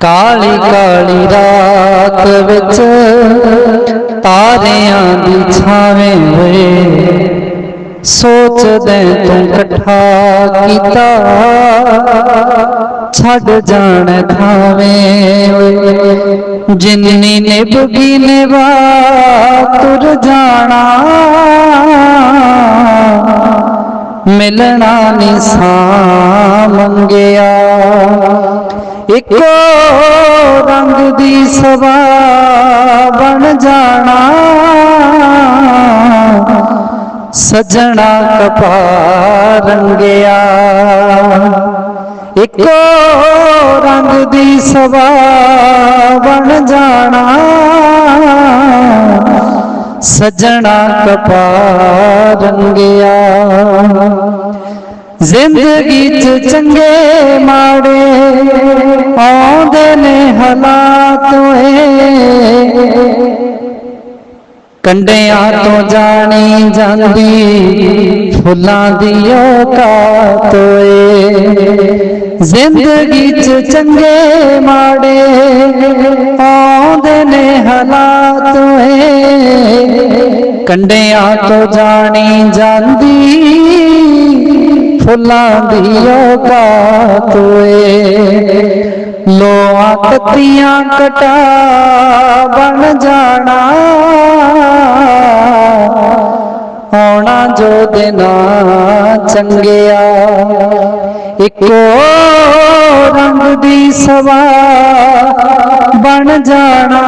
ਕਾਲੀ ਕਾਲੀ ਰਾਤ ਵਿੱਚ ਤਾਰਿਆਂ ਦੀ ਛਾਵੇਂ ਵੇ ਸੋਚਦੇ ਤੂੰ ਇਕੱਠਾ ਕੀਤਾ, ਛੱਡ ਜਾਣ ਥਾਵੇਂ ਜਿੰਨੀ ਨਿਭਗੀ ਨਿਵਾ ਤੁਰ ਜਾਣਾ। ਮਿਲਣਾ ਨਿਸਾ ਮੰਗਿਆ। ਇੱਕੋ ਰੰਗ ਦੀ ਸਵਾ ਬਣ ਜਾਣਾ। ਸਜਣਾ ਕਪਾ ਰੰਗਿਆ ਇੱਕੋ ਰੰਗ ਦੀ ਸਵਾ ਬਣ ਜਾਣਾ। ਸਜਣਾ ਕਪਾ ਰੰਗਿਆ ਜ਼ਿੰਦਗੀ ਚ ਚੰਗੇ ਮਾੜੇ ਕੰਡਿਆਂ ਤੋਂ ਜਾਣੀ ਜਾਂਦੀ, ਫੁੱਲਾਂ ਦੀ ਔਕਾਤ ਏ। ਜ਼ਿੰਦਗੀ ਚ ਚੰਗੇ ਮਾੜੇ ਆਉਂਦੇ ਨੇ ਹਾਲਾਤ ਏ। ਕੰਡਿਆਂ ਤੋਂ ਜਾਣੀ ਜਾਂਦੀ, ਫੁੱਲਾਂ ਦੀ ਔਕਾਤ ਏ। ਲੋਆਂ ਤੱਤੀਆਂ ਕਟਾ ਬਣ ਜਾਣਾ ਆਉਣਾ ਜੋ ਦੇਣਾ ਚੰਗਿਆ। ਇੱਕੋ ਰੰਗ ਦੀ ਸਵਾ ਬਣ ਜਾਣਾ,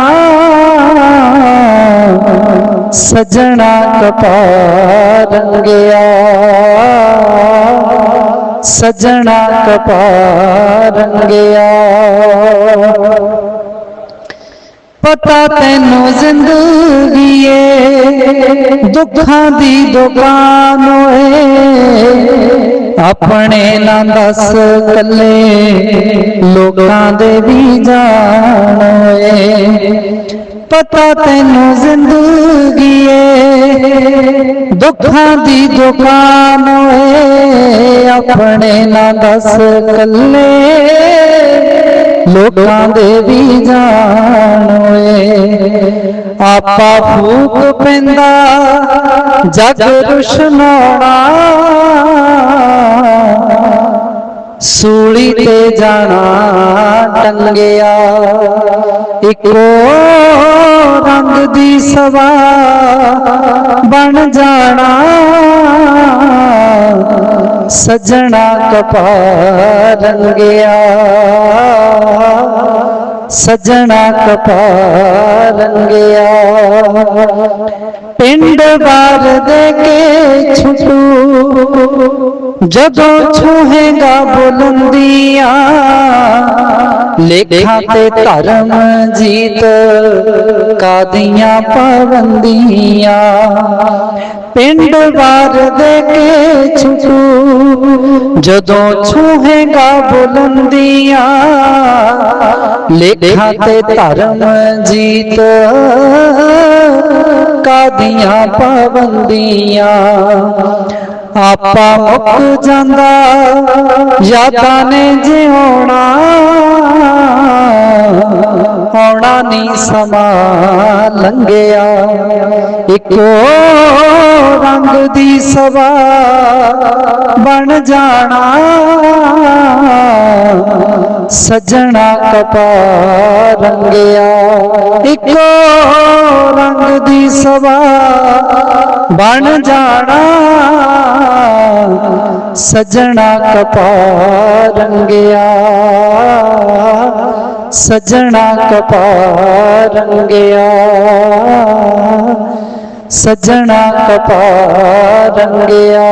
ਸਜਣਾ ਕਪਾ ਰੰਗਿਆ। ਸਜਣਾ ਕਪਾ ਰੰਗਿਆ। ਪਤਾ ਤੈਨੂੰ ਜ਼ਿੰਦਗੀ ਏ ਦੁੱਖਾਂ ਦੀ ਦੁਕਾਨ ਓਏ। ਆਪਣੇ ਨਾ ਦੱਸ ਕੱਲੇ ਲੋਕਾਂ ਦੇ ਵੀ ਜਾਣ ਓਏ। ਪਤਾ ਤੈਨੂੰ ਜ਼ਿੰਦਗੀ ਏ ਦੁੱਖਾਂ ਦੀ ਦੁਕਾਨ ਓਏ। ਆਪਣੇ ਨਾ ਦੱਸ ਕੱਲੇ ਲੋਕਾਂ ਦੇ ਵੀ ਜਾਣ ਓਏ ਆਪਾ ਫੂਕ ਪੈਂਦਾ ਜਗ ਰੁਸ਼ਨਾਉਣਾ ਸੂਲੀ ਤੇ ਜਾਣਾ ਟੰਗਿਆ ਇੱਕੋ ਰੰਗ ਦੀ ਸਵਾ ਬਣ ਜਾਣਾ। ਸਜਣਾ ਕਪਾ ਰੰਗਿਆ ਸਜਣਾ ਕਪਾ ਰੰਗਿਆ ਪਿੰਡ ਬਾਰ ਦੇ ਕੇ ਛੁਟੂ ਜਦੋਂ ਛੂਹੇਗਾ ਬੁਲੰਦੀਆਂ ਲੇਖਾਂ ਤੇ ਧਰਮ ਜੀਤ ਕਾਦੀਆਂ ਪਾਬੰਦੀਆਂ ਪਿੰਡ ਵਾਰ ਦੇ ਕੇ ਛੁਟੂ ਜਦੋਂ ਛੂਹੇਗਾ ਬੁਲੰਦੀਆਂ ਲੇਖਾਂ ਤੇ ਧਰਮ ਜੀਤ ਕਾਦੀਆਂ ਪਾਬੰਦੀਆਂ ਆਪਾ ਮੁੱਕ ਜਾਂਦਾ, ਯਾਦਾਂ ਨੇ ਜਿਉਣਾ ਆਉਣਾ ਨਹੀਂ ਸਮਾਂ ਲੰਘਿਆ। ਇੱਕੋ ਰੰਗ ਦੀ ਸਵਾ ਬਣ ਜਾਣਾ। ਸਜਣਾ ਕਪਾ ਰੰਗਿਆ ਇੱਕੋ ਰੰਗ ਦੀ ਸਵਾ ਬਣ ਜਾਣਾ। ਸਜਣਾ ਕਪਾ ਰੰਗਿਆ ਸਜਣਾ ਕਪਾ ਰੰਗਿਆ ਸਜਣਾ ਕਪਾ ਰੰਗਿਆ